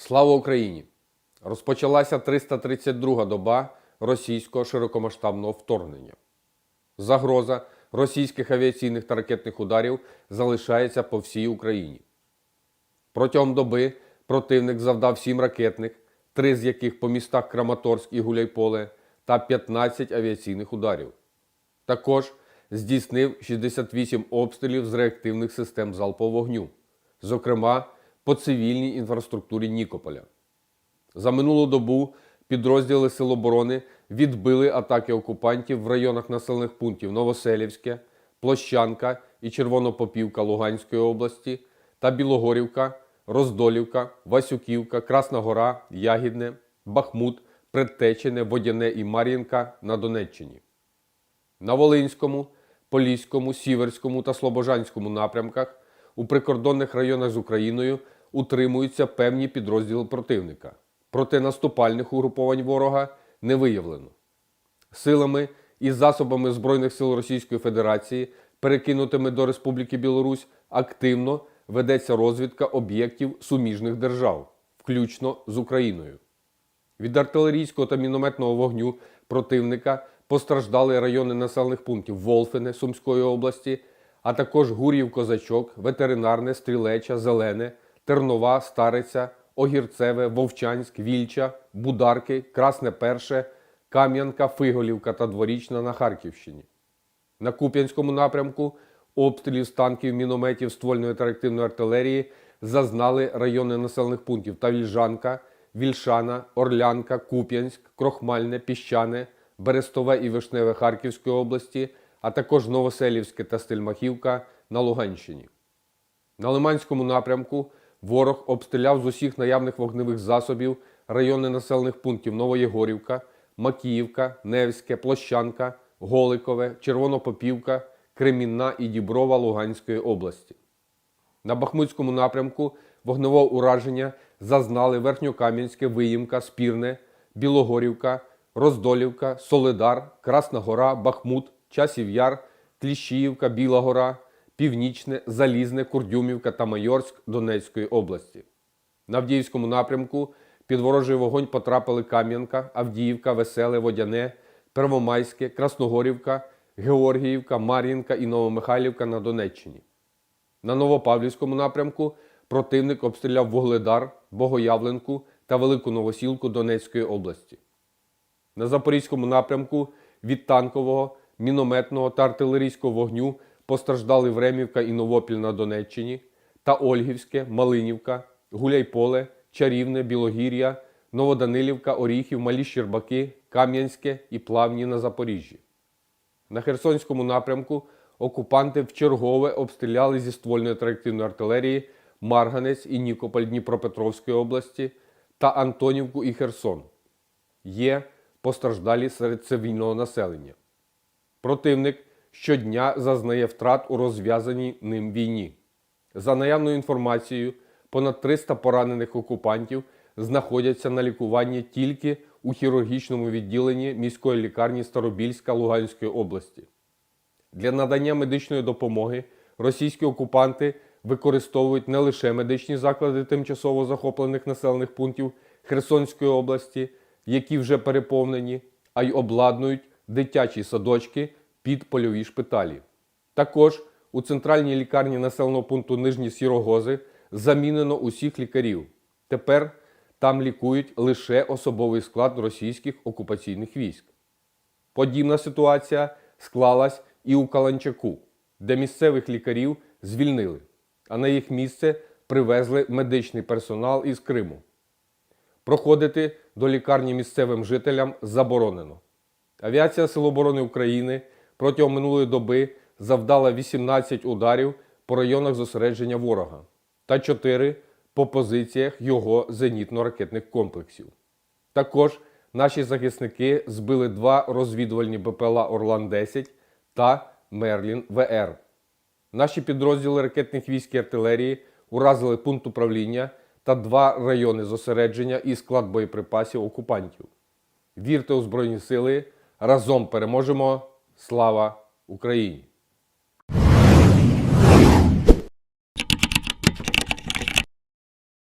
Слава Україні! Розпочалася 332 доба російського широкомасштабного вторгнення. Загроза російських авіаційних та ракетних ударів залишається по всій Україні. Протягом доби противник завдав 7 ракетних, 3 з яких по містах Краматорськ і Гуляйполе, та 15 авіаційних ударів. Також здійснив 68 обстрілів з реактивних систем залпового вогню, зокрема по цивільній інфраструктурі Нікополя. За минулу добу підрозділи Сил оборони відбили атаки окупантів в районах населених пунктів Новоселівське, Площанка і Червонопопівка Луганської області та Білогорівка, Роздолівка, Васюківка, Красна Гора, Ягідне, Бахмут, Предтечене, Водяне і Мар'їнка на Донеччині. На Волинському, Поліському, Сіверському та Слобожанському напрямках у прикордонних районах з Україною утримуються певні підрозділи противника. Проте наступальних угруповань ворога не виявлено. Силами і засобами Збройних сил Російської Федерації, перекинутими до Республіки Білорусь, активно ведеться розвідка об'єктів суміжних держав, включно з Україною. Від артилерійського та мінометного вогню противника постраждали райони населених пунктів Волфине Сумської області, а також Гур'їв Козачок, Ветеринарне, Стрілеча, Зелене, Тернова, Стариця, Огірцеве, Вовчанськ, Вільча, Бударки, Красне Перше, Кам'янка, Фиголівка та Дворічна на Харківщині. На Куп'янському напрямку обстрілів з танків, мінометів, ствольної та реактивної артилерії зазнали райони населених пунктів Тавільжанка, Вільшана, Орлянка, Куп'янськ, Крохмальне, Піщане, Берестове і Вишневе Харківської області, а також Новоселівське та Стельмахівка на Луганщині. На Лиманському напрямку ворог обстріляв з усіх наявних вогневих засобів райони населених пунктів Новоєгорівка, Макіївка, Невське, Площанка, Голикове, Червонопопівка, Кремінна і Діброва Луганської області. На Бахмутському напрямку вогневого ураження зазнали Верхньокам'янське, Виїмка, Спірне, Білогорівка, Роздолівка, Солидар, Красна Гора, Бахмут, Часів Яр, Кліщіївка, Біла Гора, Північне, Залізне, Курдюмівка та Майорськ Донецької області. На Авдіївському напрямку під ворожий вогонь потрапили Кам'янка, Авдіївка, Веселе, Водяне, Первомайське, Красногорівка, Георгіївка, Мар'їнка і Новомихайлівка на Донеччині. На Новопавлівському напрямку противник обстріляв Вугледар, Богоявленку та Велику Новосілку Донецької області. На Запорізькому напрямку від танкового, мінометного та артилерійського вогню постраждали Времівка і Новопіль на Донеччині та Ольгівське, Малинівка, Гуляйполе, Чарівне, Білогір'я, Новоданилівка, Оріхів, Малі Щербаки, Кам'янське і Плавні на Запоріжжі. На Херсонському напрямку окупанти вчергове обстріляли зі ствольної та реактивної артилерії Марганець і Нікополь Дніпропетровської області та Антонівку і Херсон. Є постраждалі серед цивільного населення. Противник щодня зазнає втрат у розв'язаній ним війні. За наявною інформацією, понад 300 поранених окупантів знаходяться на лікуванні тільки у хірургічному відділенні міської лікарні Старобільська Луганської області. Для надання медичної допомоги російські окупанти використовують не лише медичні заклади тимчасово захоплених населених пунктів Херсонської області, які вже переповнені, а й обладнують дитячі садочки під польові шпиталі. Також у центральній лікарні населеного пункту Нижні Сірогози замінено усіх лікарів. Тепер там лікують лише особовий склад російських окупаційних військ. Подібна ситуація склалась і у Каланчаку, де місцевих лікарів звільнили, а на їх місце привезли медичний персонал із Криму. Проходити до лікарні місцевим жителям заборонено. Авіація Сил оборони України протягом минулої доби завдала 18 ударів по районах зосередження ворога та 4 по позиціях його зенітно-ракетних комплексів. Також наші захисники збили два розвідувальні БПЛА Орлан-10 та Мерлін ВР. Наші підрозділи ракетних військ і артилерії уразили пункт управління та два райони зосередження і склад боєприпасів окупантів. Вірте у Збройні Сили! Разом переможемо! Слава Україні!